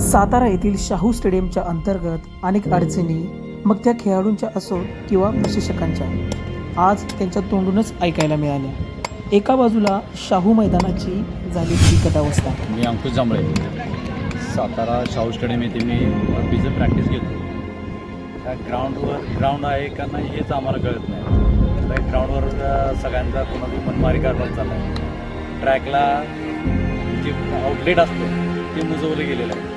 सातारा येथील शाहू स्टेडियमच्या अंतर्गत अनेक अडचणी मग त्या खेळाडूंच्या असो किंवा प्रशिक्षकांच्या. आज त्यांच्या तोंडूनच ऐकायला मिळाल्या. एका बाजूला शाहू मैदानाची झाली बिकट अवस्था. मी अंकुश जांभळे. सातारा शाहू स्टेडियम येथे मी रग्बीचं प्रॅक्टिस घेतो. त्या ग्राउंडवर ग्राउंड आहे का नाही हेच आम्हाला कळत नाही. त्या ग्राउंडवर सगळ्यांचा कोणाची मनमारी कारभार चालला आहे ट्रॅकला जे आउटलेट असतं ते मुजवलं गेलेलं आहे.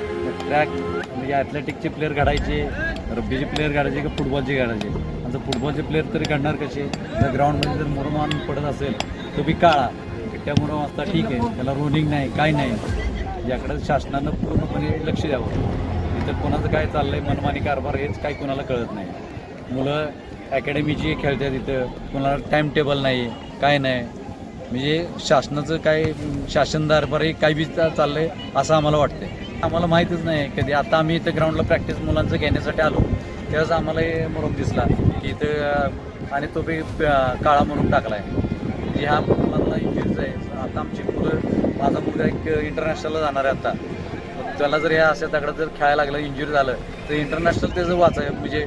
ट्रॅक म्हणजे ॲथलेटिकचे प्लेअर घडायचे रब्बीचे प्लेअर घडायचे का फुटबॉलचे घडायचे आता फुटबॉलचे प्लेअर तरी घडणार कसे? जर ग्राउंडमध्ये जर मुरमान पडत असेल तो बी काळा. त्या मुरम असता ठीक आहे. त्याला रोनिंग नाही काय नाही. याकडे शासनानं पूर्णपणे लक्ष द्यावं. इथं कोणाचं काय चाललं आहे मनमानी कारभार हेच काही कोणाला कळत नाही. मुलं अकॅडमीची खेळतात इथं. कोणाला टाईम टेबल नाही काय नाही. म्हणजे शासनाचं काय शासन काही बी चाललं आहे असं आम्हाला वाटतंय. आम्हाला माहीतच नाही कधी आता आम्ही इथं ग्राउंडला प्रॅक्टिस मुलांचं घेण्यासाठी आलो. त्यावेळेस आम्हाला मुरुम म्हणून दिसला की इथं आणि तो बी काळा म्हणून टाकला आहे म्हणजे की ह्या मुलांना इंजुरीज आहे. आता आमची मुलं माझा मुलगा एक इंटरनॅशनलला जाणार आहे आता. त्याला जर ह्या अशा दगडात जर खेळायला लागलं इंजुरी झालं तर इंटरनॅशनल त्याचं वाचाय म्हणजे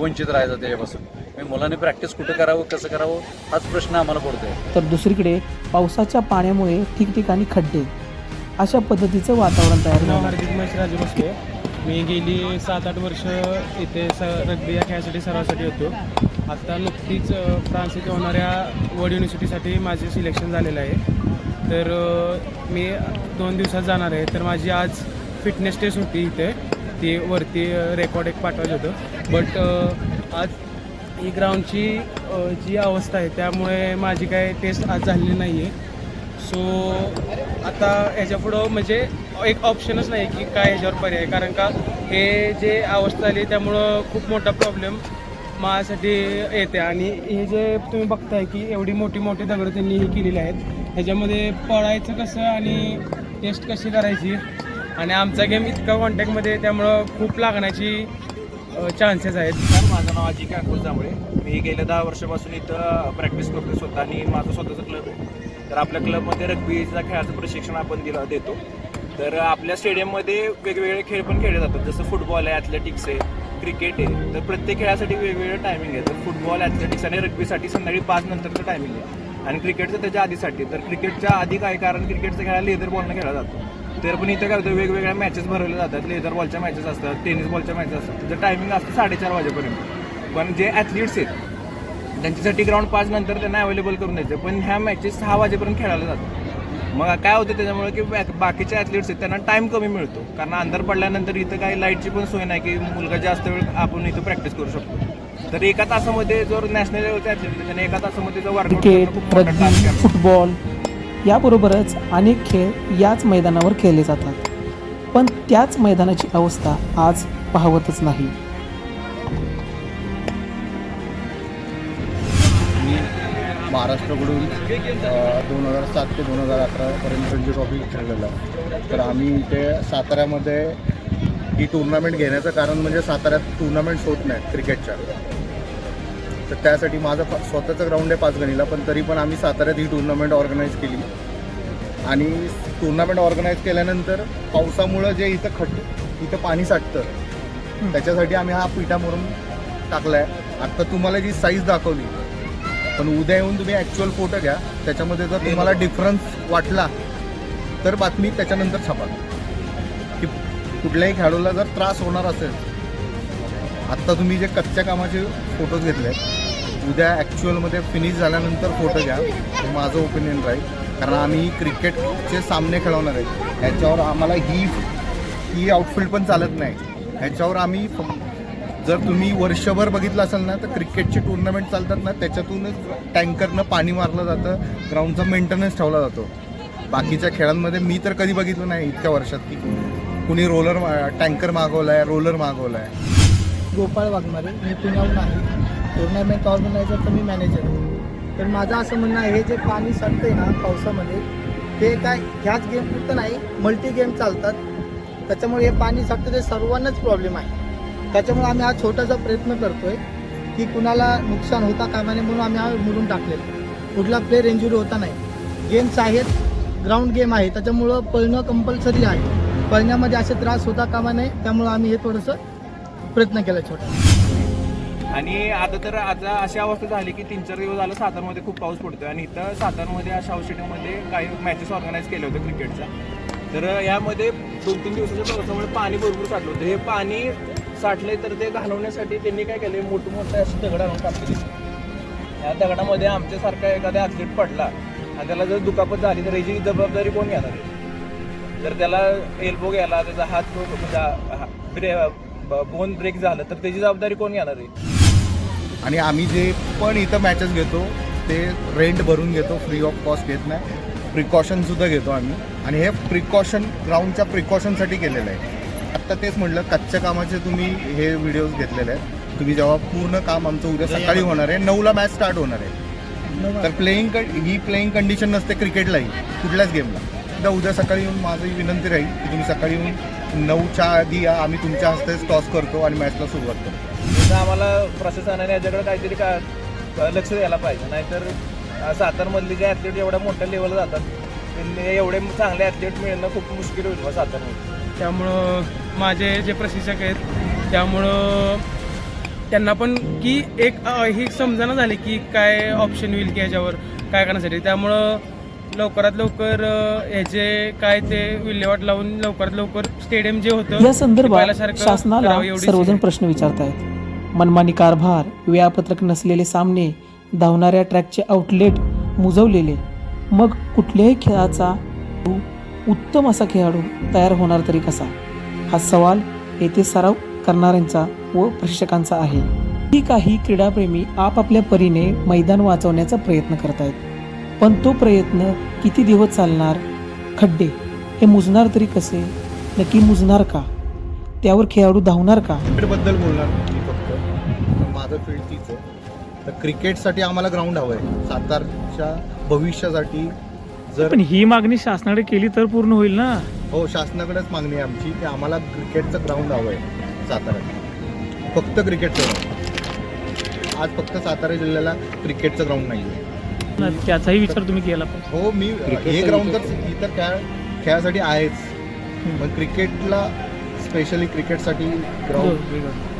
वंचित राहायचं त्याच्यापासून. म्हणजे मुलांनी प्रॅक्टिस कुठं करावं कसं करावं हाच प्रश्न आम्हाला पडतोय. तर दुसरीकडे पावसाच्या पाण्यामुळे ठिकठिकाणी खड्डे अशा पद्धतीचं वातावरण तयार नाव झालं. हार्दिक महेश राजू बसले मी गेली सात आठ वर्ष इथे स रग्बी या खेळासाठी सरावासाठी होतो. आत्ता नुकतीच फ्रान्स इथे होणाऱ्या वर्ल्ड युनिव्हर्सिटीसाठी माझे सिलेक्शन झालेलं आहे. तर मी दोन दिवसात जाणार आहे. तर माझी आज फिटनेस टेस्ट होती इथे. ती वरती रेकॉर्ड एक पाठवायचं होतं. बट आज ही ग्राउंडची जी अवस्था आहे त्यामुळे माझी काय टेस्ट आज झालेली नाही आहे सो आता ह्याच्या पुढं म्हणजे एक ऑप्शनच नाही की काय ह्याच्यावर पर्याय. कारण का हे जे अवस्था आली त्यामुळं खूप मोठा प्रॉब्लेम माझ्यासाठी येते. आणि हे जे तुम्ही बघताय की एवढी मोठी मोठी दगडं त्यांनी हे केलेली आहेत ह्याच्यामध्ये पळायचं कसं आणि टेस्ट कशी करायची? आणि आमचा गेम इतका कॉन्टॅक्टमध्ये त्यामुळं खूप लागण्याची चान्सेस आहेत. सर माझं नाव अजिंक्य अंकुश जांभळे मी गेल्या दहा वर्षापासून इथं प्रॅक्टिस करतो स्वतः आणि माझं स्वतःचं क्लब आहे. तर आपल्या क्लबमध्ये रग्बीचा खेळाचं प्रशिक्षण आपण दिला देतो. तर आपल्या स्टेडियममध्ये वेगवेगळे खेळ पण खेळले जातात. जसं फुटबॉल आहे ॲथलेटिक्स आहे क्रिकेट आहे. तर प्रत्येक खेळासाठी वेगवेगळं टायमिंग आहे. तर फुटबॉल ॲथलेटिक्स आणि रग्बीसाठी संध्याकाळी पाच नंतरचं टायमिंग आहे. आणि क्रिकेटचं त्याच्या आधीसाठी. तर क्रिकेटच्या आधी काय कारण? क्रिकेटचा खेळा लेदर बॉलनं खेळला जातो. तर पण इथं काय होतं? वेगवेगळ्या मॅचेस भरवल्या जातात. लेदर बॉलच्या मॅचेस असतात टेनिस बॉलच्या मॅचेस असतात. त्याचं टायमिंग असतं साडेचार वाजेपर्यंत. पण जे ॲथलीट्स आहेत त्यांच्यासाठी ग्राउंड पाच नंतर त्यांना अवेलेबल करून द्यायचं. पण ह्या मॅचेस सहा वाजेपर्यंत खेळायला जातात. मग काय होतं त्याच्यामुळे की बॅक- बाकीचे ॲथलीट्स आहेत त्यांना टाईम कमी मिळतो. कारण अंधार पडल्यानंतर इथं काही लाईटची पण सोय नाही की मुलगा जास्त वेळ आपण इथं प्रॅक्टिस करू शकतो. तर एका तासामध्ये जर नॅशनल लेवलचे ॲथलीट त्यांनी एका तासामध्ये जर क्रिकेट फुटबॉल याबरोबरच अनेक खेळ याच मैदानावर खेळले जातात. पण त्याच मैदानाची अवस्था आज पाहवतच नाही. महाराष्ट्राकडून दोन हजार सात ते दोन हजार अकरापर्यंत रणजी ट्रॉफी खेळलेला तर आम्ही इथे साताऱ्यामध्ये ही टुर्नामेंट घेण्याचं कारण म्हणजे साताऱ्यात टुर्नामेंट्स होत नाहीत क्रिकेटच्या तर त्यासाठी माझं स्वतःचं ग्राउंड आहे पाचगणीला पण तरी पण आम्ही साताऱ्यात ही टुर्नामेंट ऑर्गनाईज केली. आणि टुर्नामेंट ऑर्गनाईज केल्यानंतर पावसामुळं जे इथं खड्ड इथं पाणी साठतं त्याच्यासाठी आम्ही हा पिठा म्हणून टाकला आहे आत्ता तुम्हाला जी साईज दाखवली पण उद्या येऊन तुम्ही ॲक्च्युअल फोटो घ्या. त्याच्यामध्ये जर तुम्हाला डिफरन्स वाटला तर बातमी त्याच्यानंतर छापा की कुठल्याही खेळाडूला जर त्रास होणार असेल आत्ता तुम्ही जे कच्च्या कामाचे फोटोज घेतले उद्या ॲक्च्युअलमध्ये फिनिश झाल्यानंतर फोटो घ्या. हे माझं ओपिनियन राहील. कारण आम्ही क्रिकेटचे सामने खेळवणार आहे ह्याच्यावर आम्हाला ही ही आउटफील्ड पण चालत नाही. ह्याच्यावर आम्ही फक्त जर तुम्ही वर्षभर बघितलं असेल ना तर क्रिकेटचे टुर्नामेंट चालतात ना त्याच्यातूनच टँकरनं पाणी मारलं जातं ग्राउंडचा मेंटेनन्स ठेवला जातो. बाकीच्या खेळांमध्ये मी तर कधी बघितलं नाही इतक्या वर्षात की कुणी रोलर टँकर मागवला आहे रोलर मागवला आहे गोपाळ वाघमारे मी पुण्याहून आहे. टुर्नामेंट ऑर्गनायझर तर मी मॅनेजर आहे. तर माझं असं म्हणणं आहे हे जे पाणी साठतंय ना पावसामध्ये ते काय ह्याच गेम पुरतं नाही मल्टी गेम चालतात. त्याच्यामुळे हे पाणी साठतं ते सर्वांनाच प्रॉब्लेम आहे. त्याच्यामुळे आम्ही हा छोटासा प्रयत्न करतोय की कुणाला नुकसान होता कामा नये म्हणून आम्ही हा मुरून टाकलेला कुठला प्लेअर इंजुरी होता नाही. गेम्स आहेत ग्राउंड गेम आहे. त्याच्यामुळं पळणं कंपल्सरी आहे. पळण्यामध्ये असे त्रास होता कामा नये त्यामुळं आम्ही हे थोडंसं प्रयत्न केला छोटा. आणि आता तर आता अशी अवस्था झाली की तीन चार दिवस झालं सातारमध्ये खूप पाऊस पडतो आणि इथं सातारमध्ये अशा औषधीमध्ये काही मॅचेस ऑर्गनाईज केले होते क्रिकेटच्या तर यामध्ये दोन तीन दिवसाच्या पावसामुळे पाणी भरपूर साठलं होतं. हे पाणी साठले तर ते घालवण्यासाठी त्यांनी काय केले? मोठे मोठे असे दगड आणून टाकले या दगडामध्ये आमच्यासारखा एखादा ॲथलीट पडला आणि त्याला जर दुखापत झाली तर याची जबाबदारी कोण घेणार आहे? जर त्याला एल्बो गेला त्याचा हात म्हणजे ब्रे बोन ब्रेक झालं तर त्याची जबाबदारी कोण घेणार आहे? आणि आम्ही जे पण इथं मॅचेस घेतो ते रेंट भरून घेतो फ्री ऑफ कॉस्ट घेत नाही. प्रिकॉशनसुद्धा घेतो आम्ही. आणि हे प्रिकॉशन ग्राउंडच्या प्रिकॉशनसाठी केलेलं आहे. आत्ता तेच म्हटलं कच्च्या कामाचे तुम्ही हे व्हिडिओज घेतलेले आहेत. तुम्ही जेव्हा पूर्ण काम आमचं उद्या सकाळी होणार आहे नऊला मॅच स्टार्ट होणार आहे. तर प्लेईंग ही प्लेईंग कंडिशन नसते क्रिकेटलाही कुठल्याच गेमला एकदा उद्या सकाळी येऊन माझी विनंती राहील की तुम्ही सकाळी येऊन नऊच्या आधी या आम्ही तुमच्या हस्तेच टॉस करतो आणि मॅचला सुरुवात करतो. आम्हाला प्रशासनाने याच्याकडे काहीतरी का लक्ष द्यायला पाहिजे. नाहीतर सातारमधले जे ॲथलीट एवढ्या मोठ्या लेवलला जातात एवढे चांगले ॲथलीट मिळणं खूप मुश्किल होईल सातारमध्ये. त्यामुळं माझे जे प्रशिक्षक आहेत त्यामुळं त्यांना पण की एक हे समजायला झाले की काय ऑप्शन होईल की याच्यावर काय करण्यासाठी. त्यामुळं लवकरात लवकर अ, ह्याचे काय ते विल्हेवाट लावून लवकरात लवकर स्टेडियम जे होतं या संदर्भात शासनाला सर्वजण. प्रश्न विचारतायत. मनमानी कारभार वेळापत्रक नसलेले सामने धावणाऱ्या ट्रॅकचे आउटलेट मुजवलेले. मग कुठल्याही खेळाचा उत्तम असा खेळाडू तयार होणार तरी कसा? हा सवाल येथे सराव करणाऱ्यांचा व प्रशिक्षकांचा आहे. ही काही क्रीडाप्रेमी आपापल्या परीने मैदान वाचवण्याचा प्रयत्न करतायत. पण तो प्रयत्न किती दिवस चालणार? खड्डे हे मुजणार तरी कसे? नक्की मुजणार का? त्यावर खेळाडू धावणार का? क्रिकेटबद्दल बोलणार मी फक्त. माझं फील्ड तीच आहे. तर क्रिकेटसाठी आम्हाला ग्राउंड हवं आहे सातारच्या भविष्यासाठी जर पण ही मागणी शासनाकडे केली तर पूर्ण होईल ना? हो शासनाकडेच मागणी आहे आमची की आम्हाला क्रिकेटचं ग्राउंड हवं आहे साताऱ्यात फक्त क्रिकेटचं. आज फक्त सातारा जिल्ह्याला क्रिकेटचं ग्राउंड नाही आहे त्याचाही विचार तुम्ही केला हो मी हे ग्राउंड तर इतर खेळ खेळासाठी आहेच. पण क्रिकेटला स्पेशली क्रिकेटसाठी ग्राउंड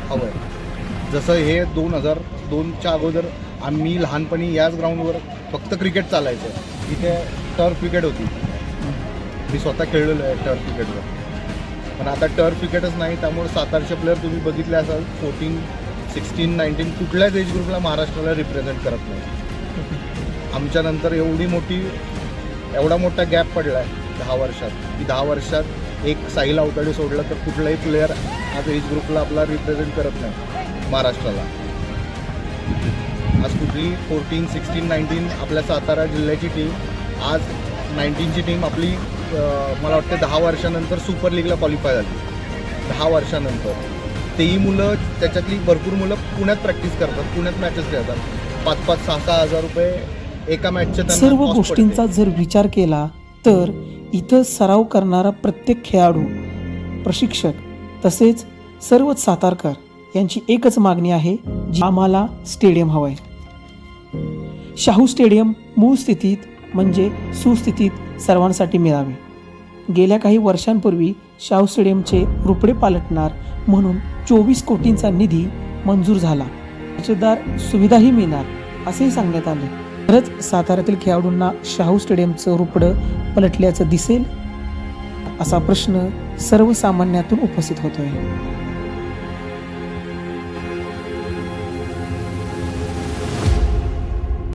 हवं आहे. जसं हे दोन हजार दोनच्या अगोदर आम्ही लहानपणी याच ग्राउंडवर फक्त क्रिकेट चालायचं. इथे टर्फ विकेट होती. मी स्वतः खेळलेलो आहे टर्फ क्रिकेटवर पण आता टर्फ क्रिकेटच नाही त्यामुळे सातारचे प्लेअर तुम्ही बघितले असाल फोर्टीन सिक्स्टीन नाईन्टीन कुठल्याच एज ग्रुपला महाराष्ट्राला रिप्रेझेंट करत नाही. आमच्यानंतर एवढी मोठी एवढा मोठा गॅप पडला आहे दहा वर्षात. की दहा वर्षात एक साहिल अवताडे सोडला तर कुठलाही प्लेअर आज एज ग्रुपला आपला रिप्रेझेंट करत नाही महाराष्ट्राला. आज कुठली फोर्टीन सिक्स्टीन नाईन्टीन आपल्या सातारा जिल्ह्याची टीम आज नाईन्टीनची टीम आपली मला वाटतं दहा वर्षानंतर सुपर लीगला क्वालिफाय झाली. दहा वर्षानंतर. तेही मुलं त्याच्यातली भरपूर मुलं पुण्यात प्रॅक्टिस करतात पुण्यात मॅचेस खेळतात. पाच पाच सहा सहा हजार रुपये एका मॅचचे त्यांना सर्व गोष्टींचा. जर विचार केला तर इथं सराव करणारा प्रत्येक खेळाडू प्रशिक्षक तसेच सर्वच सातारकर यांची एकच मागणी आहे जी आम्हाला स्टेडियम हवंय. शाहू स्टेडियम मूळ स्थितीत म्हणजे सुस्थितीत सर्वांसाठी मिळावे. गेल्या काही वर्षांपूर्वी शाहू स्टेडियमचे रुपडे पालटणार म्हणून चोवीस कोटींचा निधी मंजूर झाला. दर्जेदार सुविधाही मिळणार असेही सांगण्यात आले. खरंच साताऱ्यातील खेळाडूंना शाहू स्टेडियमचं रुपडं पलटल्याचं दिसेल असा प्रश्न सर्वसामान्यातून उपस्थित होतोय.